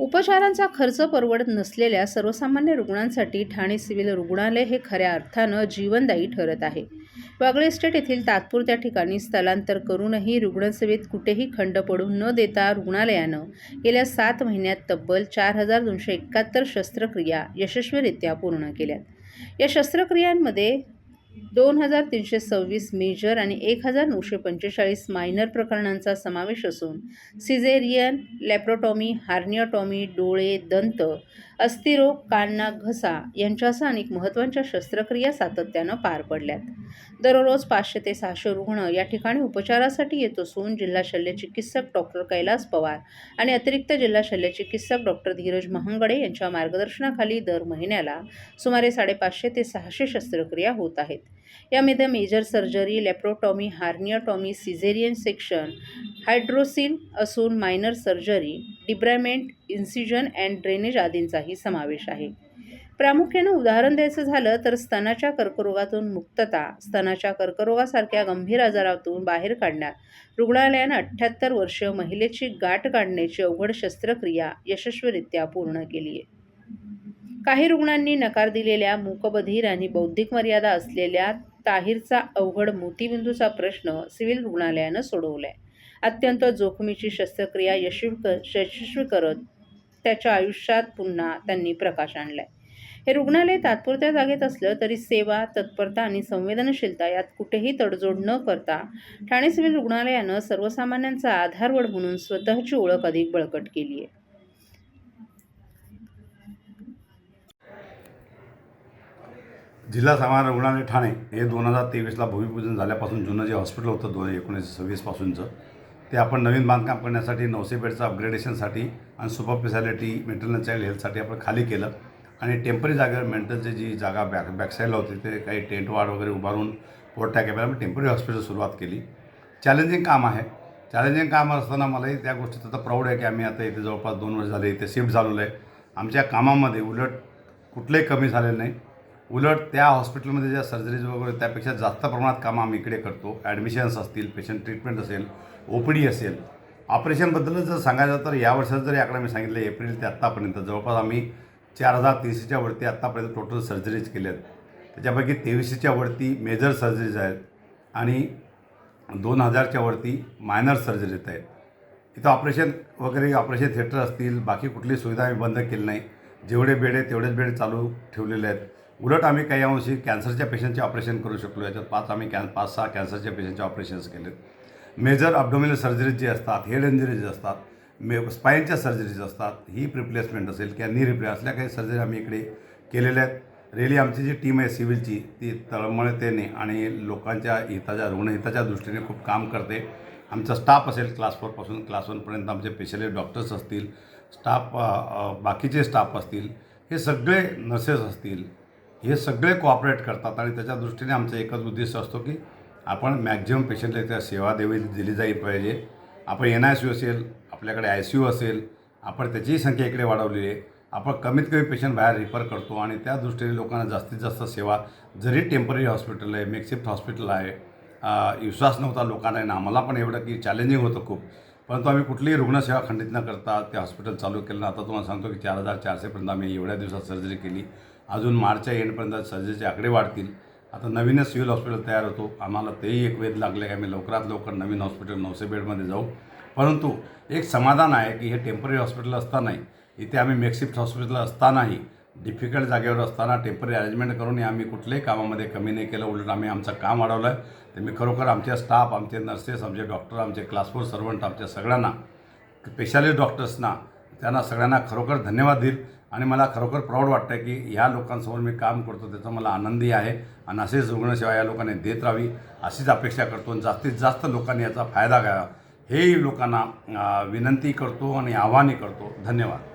उपचारांचा खर्च परवडत नसलेल्या सर्वसामान्य रुग्णांसाठी ठाणे सिव्हिल रुग्णालय हे खऱ्या अर्थानं जीवनदायी ठरत आहे. वागळे इस्टेट येथील तात्पुरत्या ठिकाणी स्थलांतर करूनही रुग्णसेवेत कुठेही खंड पडू न देता रुग्णालयानं गेल्या सात महिन्यात तब्बल चार हजार दोनशे एकाहत्तर शस्त्रक्रिया यशस्वीरित्या पूर्ण केल्यात. या शस्त्रक्रियांमध्ये दोन हजार तीनशे सव्वीस मेजर आणि एक हजार नऊशे पंचेचाळीस मायनर प्रकरणांचा समावेश असून सिझेरियन लॅप्रोटॉमी हार्नियोटॉमी डोळे दंत अस्थिरोग काननाक घसा यांच्यासह अनेक महत्त्वाच्या शस्त्रक्रिया सातत्यानं पार पडल्यात. दररोज पाचशे ते सहाशे रुग्ण या ठिकाणी उपचारासाठी येत असून जिल्हा शल्य चिकित्सक डॉक्टर कैलास पवार आणि अतिरिक्त जिल्हा शल्य चिकित्सक डॉक्टर धीरज महांगडे यांच्या मार्गदर्शनाखाली दर महिन्याला सुमारे साडेपाचशे ते सहाशे शस्त्रक्रिया होत आहेत. यामध्ये major surgery laparotomy herniotomy caesarean section hydrocele असून minor surgery debridement incision and drainage आदींचाही समावेश आहे. प्रामुख्यानं उदाहरण द्यायचं झालं तर स्तनाच्या कर्करोगातून मुक्तता स्तनाच्या कर्करोगासारख्या गंभीर आजारातून बाहेर काढण्यात रुग्णालयानं अठ्ठ्याहत्तर वर्ष महिलेची गाठ काढण्याची अवघड शस्त्रक्रिया यशस्वीरित्या पूर्ण केली आहे काही रुग्णांनी नकार दिलेल्या मूकबधीर आणि बौद्धिक मर्यादा असलेल्या ताहीरचा अवघड मोतीबिंदूचा प्रश्न सिव्हिल रुग्णालयानं सोडवलाय. अत्यंत जोखमीची शस्त्रक्रिया यशस्वी यशस्वी करत त्याच्या आयुष्यात पुन्हा त्यांनी प्रकाश आणलाय. हे रुग्णालय तात्पुरत्या जागेत असलं तरी सेवा तत्परता आणि संवेदनशीलता यात कुठेही तडजोड न करता ठाणे सिव्हिल रुग्णालयानं सर्वसामान्यांचा आधारवड म्हणून स्वतःची ओळख अधिक बळकट केली आहे जिल्हा सामान्य रुग्णालय ठाणे हे दोन हजार तेवीसला भूमिपूजन झाल्यापासून जुनं जे हॉस्पिटल होतं दोन एकोणीसशे सव्वीसपासूनचं ते आपण नवीन बांधकाम करण्यासाठी नऊशे बेडचं अपग्रेडेशनसाठी आणि super speciality mental and child हेल्थसाठी आपण खाली केलं. आणि टेंपररी जागेवर मेंटलची जी जागा बॅक बॅकसाईडला होती ते काही टेंट वाढ वगैरे उभारून पोर्टा कॅपेला टेंपररी हॉस्पिटल सुरुवात केली. चॅलेंजिंग काम आहे. चॅलेंजिंग काम असताना मलाही त्या गोष्टीत आता प्राऊड आहे की आम्ही आता इथे जवळपास दोन वर्ष झाले इथे शिफ्ट झालेलो आहे. आमच्या कामामध्ये उलट कुठलंही कमी झालेलं नाही. उलट त्या हॉस्पिटलमध्ये ज्या सर्जरीज वगैरे त्यापेक्षा जास्त प्रमाणात कामं आम्ही इकडे करतो. ॲडमिशन्स असतील पेशंट ट्रीटमेंट असेल ओ पी डी असेल. ऑपरेशनबद्दलच जर सांगायचं तर या वर्षात जरी आकडा मी सांगितलं एप्रिल ते आत्तापर्यंत जवळपास आम्ही चार हजार तीनशेच्या वरती आत्तापर्यंत टोटल सर्जरीज केल्या आहेत त्याच्यापैकी तेवीसशेच्या वरती मेजर सर्जरीज आहेत आणि दोन हजारच्या वरती मायनर सर्जरीज आहेत. इथं ऑपरेशन वगैरे ऑपरेशन थिएटर असतील बाकी कुठली सुविधा आम्ही बंद केली नाही. जेवढे बेड आहे तेवढेच बेड चालू ठेवलेले आहेत. उलट आम्ही काही अंशी कॅन्सरच्या पेशंटचे ऑपरेशन करू शकलो. याच्यात पाच आम्ही कॅन पाच सहा कॅन्सरच्या पेशंटचे ऑपरेशन्स केलेत. मेजर अब्डोमिनल सर्जरीज जे असतात हेड इंजरीज असतात मे स्पाईनच्या सर्जरीज असतात ही रिप्लेसमेंट असेल किंवा नी रिप्ले असल्या काही सर्जरी आम्ही इकडे केलेल्या आहेत. रेली आमची जी टीम आहे सिव्हिलची ती तळमळतेने आणि लोकांच्या हिताच्या रुग्णहिताच्या दृष्टीने खूप काम करते. आमचा स्टाफ असेल क्लास फोरपासून क्लास वनपर्यंत आमचे स्पेशलिस्ट डॉक्टर्स असतील स्टाफ बाकीचे स्टाफ असतील हे सगळे नर्सेस असतील हे सगळे कॉपरेट करतात आणि त्याच्या दृष्टीने आमचं एकच उद्देश असतो की आपण मॅक्झिमम पेशंटला त्या सेवा देवी दिली जाईल पाहिजे. आपण एन आय सी यू असेल आपल्याकडे आय सी यू असेल आपण त्याचीही संख्या इकडे वाढवलेली आहे. आपण कमीत कमी पेशंट बाहेर रिफर करतो आणि त्या दृष्टीने लोकांना जास्तीत जास्त सेवा जरी टेंपररी हॉस्पिटल आहे मेक्सिफ्ट हॉस्पिटल आहे विश्वास नव्हता लोकांना आणि आम्हाला पण एवढं की चॅलेंजिंग होतं खूप. परंतु आम्ही कुठलीही रुग्णसेवा खंडित न करता ते हॉस्पिटल चालू केलं. आता तुम्हाला सांगतो की चार हजार चारशेपर्यंत आम्ही एवढ्या दिवसात सर्जरी केली. अजून मार्चच्या एंडपर्यंत सर्जरीचे आकडे वाढतील. आता नवीनच सिव्हिल हॉस्पिटल तयार होतो. आम्हाला तेही एक वेध लागले की आम्ही लवकरात लवकर नवीन हॉस्पिटल नऊशे बेडमध्ये जाऊ. परंतु एक समाधान आहे की हे टेंपररी हॉस्पिटल असतानाही इथे आम्ही मेक्सिफ्ट हॉस्पिटल असतानाही डिफिकल्ट जागेवर असताना टेंपररी अरेंजमेंट करूनही आम्ही कुठल्याही कामामध्ये कमी नाही केलं. उलट आम्ही आमचं काम वाढवलं आहे तर मी खरोखर आमच्या स्टाफ आमचे नर्सेस आमचे डॉक्टर आमचे क्लासफोर सर्वंट आमच्या सगळ्यांना स्पेशालिस्ट डॉक्टर्सना त्यांना सगळ्यांना खरोखर धन्यवाद देईल. आणि मला खरोखर प्राऊड वाटतं की ह्या लोकांसमोर मी काम करतो त्याचा मला आनंदी आहे आणि असेच रुग्णसेवा या लोकांनी देत राहावी अशीच अपेक्षा करतो आणि जास्तीत जास्त लोकांनी याचा फायदा घ्यावा. हेही लोकांना विनंती करतो आणि आव्हानही करतो. धन्यवाद.